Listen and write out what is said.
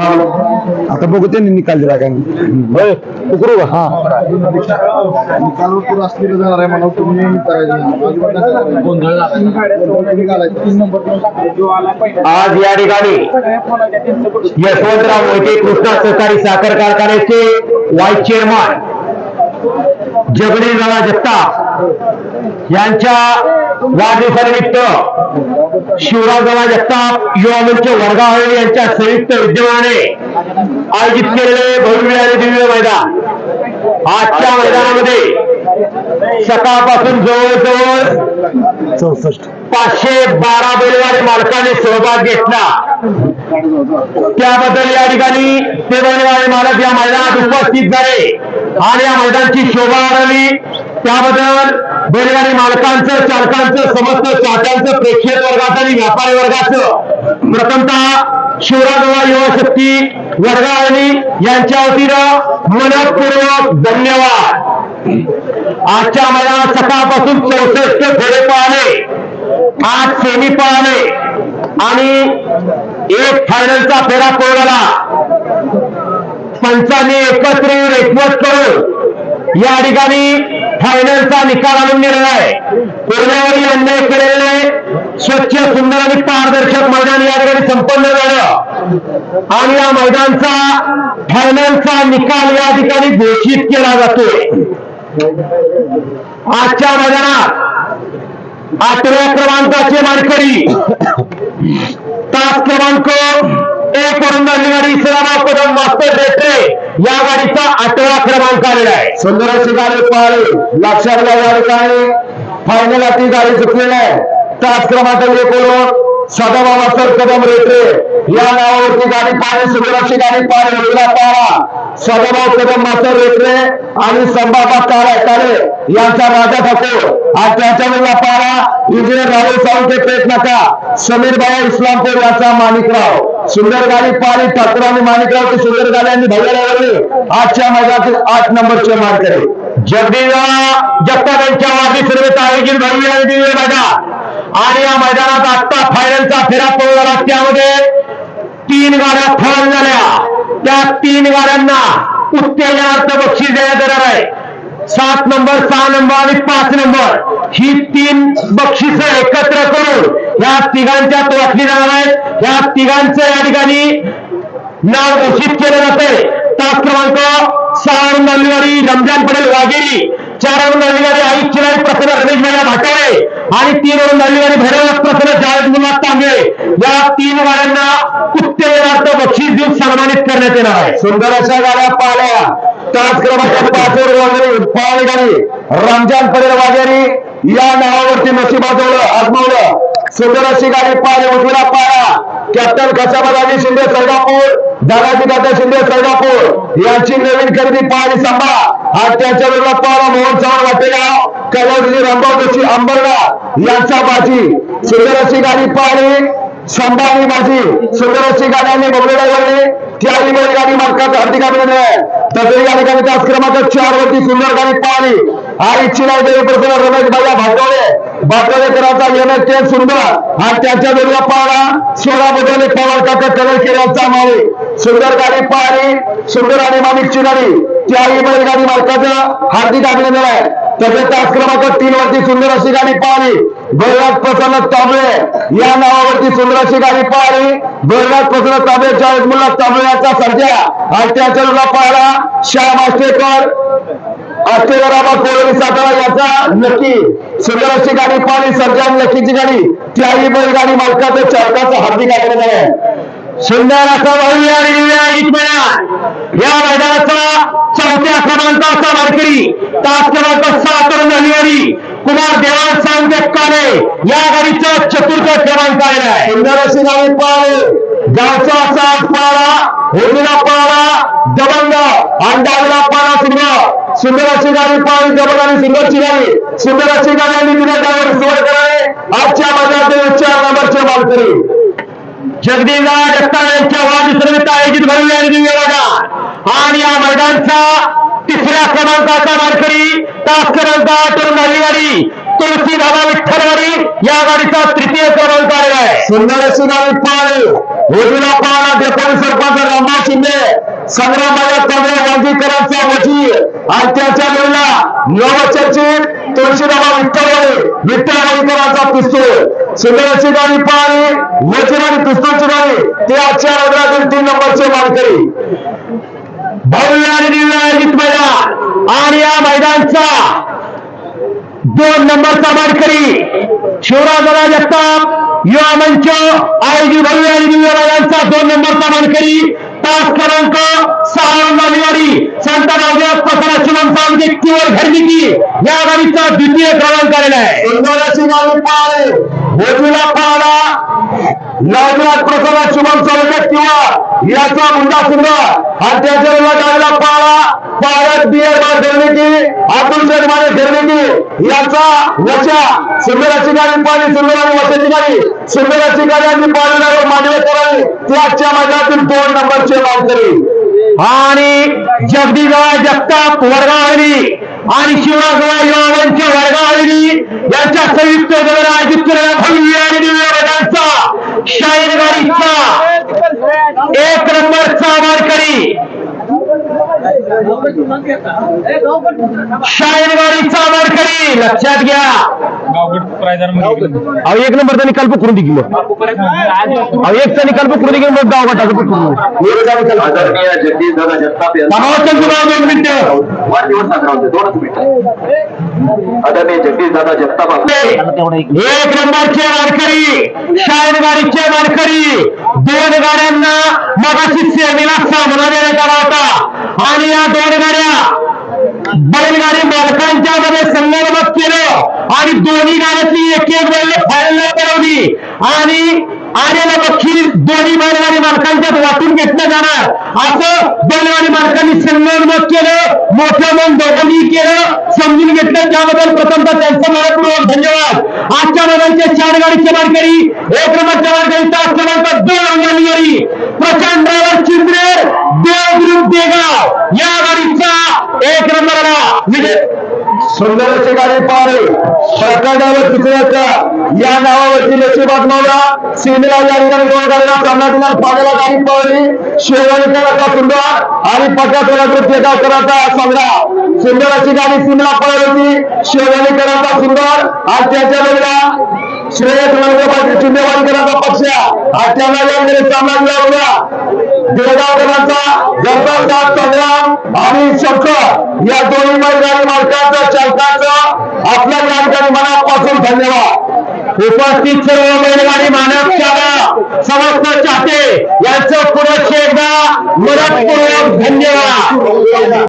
आता बघू त्यांनी निकाल दिला काय उकरू का? हा. निकालावर असलेलं जाणार आहे म्हणून तुम्ही आज या ठिकाणी यशवंतराव मोहिते कृष्णा सहकारी साखर कारखान्याचे वाईस चेअरमन जगदीशराव जगताप. यांच्या वाढदिवसानिमित्त शिवराजराव जगताप युवा मंच वर्गावळे यांच्या संयुक्त विद्यमाने आयोजित केलेले भव्य आणि दिव्य मैदान. आजच्या मैदानामध्ये सकाळपासून जवळजवळ चौसष्ट. पाचशे बारा बैलगाडी मालकाने सहभाग घेतला. त्याबद्दल या ठिकाणी ते बैलगाडी मालक या मैदानात उपस्थित झाले. आणि या मैदानाची शोभा वाढवली. त्याबद्दल बैलगाडी मालकांचं चालकांचं समस्त चाहत्यांचं प्रेक्षक वर्गाचं आणि व्यापारी वर्गाचं प्रथमतः शिवराजवा युवा शक्ती वर्गावणी यांच्या वतीनं मनपूर्वक धन्यवाद. आजच्या मला सकाळपासून चौसष्ट फेरे पाहणे आठ सेमी पाहणे आणि एक फायनलचा फेरा पोहोचला पंचांनी एकत्र येऊन एकमत करून या ठिकाणी फायनलचा निकाल आणून दिलेला आहे. कोण्यावरील अन्याय केलेला आहे. स्वच्छ सुंदर आणि पारदर्शक मैदान या ठिकाणी संपन्न झालं. आणि या मैदानचा फायनलचा निकाल या ठिकाणी घोषित केला जातोय. आजच्या मैदानात आठव्या क्रमांकाचे मानकरी तास क्रमांक एक वरून गाडी इस्लामा कदम मास्तर रेट्रे या गाडीचा आठवा क्रमांक आलेला आहे. सुंदर अशी गाडी पळाली लक्षात घ्या आहे. ठिकाणी फायनल ती गाडी चुकलेली आहे. तास क्रमांक एक सदाबाबा सर कदम रेट्रे या नावावरती गाडी पाहिली सुंदर अशी गाडी पाहिली वेगळा पाहा सदाभाऊ कदम मास्तर रेट्रे आणि संभाबा काळे काळे यांचा राजा ठाकूर. आणि त्यांच्या वेळेला पाहा इंजिनियर राहुल सावंत पेट नका. समीर भाऊ इस्लामपूर यांचा माणिकराव. सुंदर गाडी पाहिली ठाकूर आणि माणिकराव ती सुंदर गाडी आणि भैयाला आजच्या मैदानातील आठ नंबरचे मानकरी. जगदीला जगताप यांच्या वाढदिवसानिमित्त आयोजित भाई आणि दिवे मैदान आणि या मैदानात आत्ता फायनलचा फेरा पळवला त्यामध्ये तीन गाड्या फाल झाल्या. त्या तीन गाड्यांना उत्तेजनार्थ बक्षीस देण्यात येणार आहे. सात नंबर सहा नंबर आणि पाच नंबर. ही तीन बक्षिस एकत्र करून या तिघांच्या ओळखली जाणार आहेत. या तिघांचं या ठिकाणी नाव घोषित केलं जाते तास क्रमांक सहा नंदवारी रमजान पटेल वाघेरी. चार नंदवारी आई चिराई प्रसन्न रमेश भाई भाटाळे आणि तीन नंदवारी भैरव प्रसन्न जावेद तांबे. या तीन गाड्यांना उत्तेजनार्थ बक्षीस देऊन सन्मानित करण्यात येणार आहे. सुंदर अशा गाड्या पाहिल्या. त्याच क्रमांक पाचवर वगैरे पाळी गाडी. रमजान पडेल वाजारी. या नावावरती नशिबाजवलं आजमावलं. सुंदर अशी गाडी पाहिली. उजवीला पाया कॅप्टन खसाबाजी शिंदे सरगापूर दादाजी दादा शिंदे सरगापूर याची नवीन खरेदी पाहिली सांभा आज त्यांच्या वेळेला पाळा मोहन चव्हाण वाटेगाव कलावजी रामभाऊ जोशी अंबरगा यांचा बाजी. सुंदर अशी गाडी पाहिली. संभाजी बाजी. सुंदर अशी गाड्यांनी बबलेला गाडी. त्याही गाडी मालकाचं हार्दिक अभिनंदन. तसंही गाडी ठिकाणी तास क्रमांक चार वरती सुंदर गाडी पाहिली. हा चिराई देवी प्रसन्न रमेश भाई भाटवळे भाटवळेकरांचा एम एस सुंदर. हा त्यांच्या वेळेला पाहणा सोळा पवार काका कलर केल्याचा मावे सुंदर गाडी पाहणी सुंदर आणि माणिकची चिनारी त्याही बैलगाडी मालकाचं हार्दिक अभिनंदन आहे. तसेच तास क्रमांक तीन वरती सुंदर अशी गाडी पाहणी बैराज प्रसन्न तांबळे. या नावावरती सुंदर अशी गाडी पाहणी बैराज प्रसन्न तांबळे चाळीस मुल्ला तांबळे यांचा सर्जा आणि त्याच्या पाहणा श्याम आष्टेकर आष्टेकराबा कोळी सातारा याचा नक्की. सुंदर गाडी पाणी सर्जा आणि नक्कीची गाडी. त्याही बैलगाडी मालकाचं चालकाचं हार्दिक आग्रह आहे. सुंदर असा भव्य आणि दिव्य आयोजित या मैदानाचा चौथ्या क्रमांकाचा वारकरी. तास क्रमांक सात रंगवारी कुमार देवान सांग काले या गाडीचा चतुर्थ क्रमांक आलेला आहे. सुंदर अशी गाडी पाहिली. गावचा साथ पाळा होतीला पाळा दबंग अंडाला पाळा सुंदर सुंदर अशी गाडी पाणी दबंग आणि सुंदरची गाडी सुंदर अशी गाडी आणि तिला ड्रायव्हर सोड करावे. आजच्या मैदानातील चार नंबरचे मालकरी. यांच्या आयोजित आणि दिव्य आणि या मैदानचा तिसऱ्या क्रमांकाचा मारकरी तास क्रमांक तरुण रंगाची गाडी तुळशी दादा विठ्ठलवाडी या गाडीचा तृतीय क्रमांक आलेला आहे. सुंदर सुनावी पाल पाहिली होलीला पाळा सरपंच रामा शिंदे बाळा पंधरा वांगीकरांचा वजीर आणि त्याच्या वेळेला नवचर्चित तुळशीरामा विठ्ठलवाडी विठ्ठल वाणीकरांचा पिस्तूल. सुंदरची गाडी पाणी वजीर आणि पिस्तूलची गाडी ते आजच्या नगरातील तीन नंबरचे मानकरी. भव्य आणि दिव्य आयोजित मैदान आणि या मैदानचा दोन नंबरचा वारकरी शिवराजराव जगताप युवा मंच आयोजित भव्य आणि दिव्य दोन नंबरचा मानकरी तास क्रमांक सहा जानेवारी संत रावदेव प्रसाद शिवम सावंत किंवा घरनिकी या गाडीचा द्वितीय क्रमांक आलेला आहे. सुंदराची पाहला पाळे वजीला प्रसाद शुभम चौकट किंवा याचा मुंडा सुंदर. आणि त्याच्या वेळेला गाडीला पाळा अतुल याचा वचा सुंदराची गाडी पाणी सुंदर आणि वशाची गाडी. सुंदराची गाडी आणि पाळलेल्यावर मानवे करावी आजच्या मैदानातील दोन नंबरचे मानकरी आणि जगदीराव जगताप वर्गावली आणि शिवराजराव युवांच्या वर्गावली. यांच्या संयुक्त दलाने आयोजित केलेल्या भव्य आणि दिव्य मैदानचा शाहीर गाडीचा एक नंबरचा वारकरी शाहीर गाडीचा मानकरी लक्षात घ्या. अहो एक नंबरचा निकाल पकडून दे की मग. अहो एकचा निकाल पकडून दे की मग गाव गटाचा पकडून. आदरणीय जगदीश दादा जगताप यांचा. समाजचंद्रराव एक मिनिट. वाढदिवस साजरा होते. दोनच मिनिटं. आदरणीय जगदीश दादा जगताप आपले. एक नंबरचे वारकरी शाहीर गाडीचे वारकरी दोन गाड्यांना मगाशी सेवेला सामना देण्यात आला होता. आणि या दोन गाड्या बैलगाडी मालकांच्या मध्ये संगणमत केलं. आणि दोन्ही गाड्यातली एक एक बैल फायनल पळवली. आणि आलेला बक्षीस दोन्ही बैलगाडी मालकांच्यात वाटून घेतलं जाणार. असं बैलगाडी मालकांनी संगणमत केलं मोठं मन दोघांनी केलं समजून घेतलं. त्याबद्दल प्रथमतः त्यांचं मनपूर्वक धन्यवाद. आजच्या मैदानचे चार गाडीचे मानकरी एक नंबरच्या मानकरी तास क्रमांक दोन अंगानी प्रचंड चिंद्रे देव ग्रुप देगाव. या गाडीचा म्हणजे विजय सुंदरची पारे सरकारवर तिसऱ्याच्या या नावावरती नशिबात मावला सिनेला या ठिकाणी दोन गाडीला सामना पाण्याला गाडी पावली शेवणी कराचा सुंदर आणि पट्यातला गावकराचा संग्राम सुंदराची गाडी सिनेला पळत होती. शेवणी कराचा सुंदर आणि त्याच्या वेळेला श्रेय रंगपाटी चिंदेवाडीकरांचा पक्ष आणि त्याला या सामना दिला होता देगावकरांचा घरचा संग्राम आणि शंख या दोन्ही मैदानी मालकांचा चालकाचं आपल्या या ठिकाणी मनापासून धन्यवाद. उपस्थित सर्व बैलगाडी मानव चालक समस्त चाहते यांचं पुरक्ष एकदा मदतपूर्वक धन्यवाद.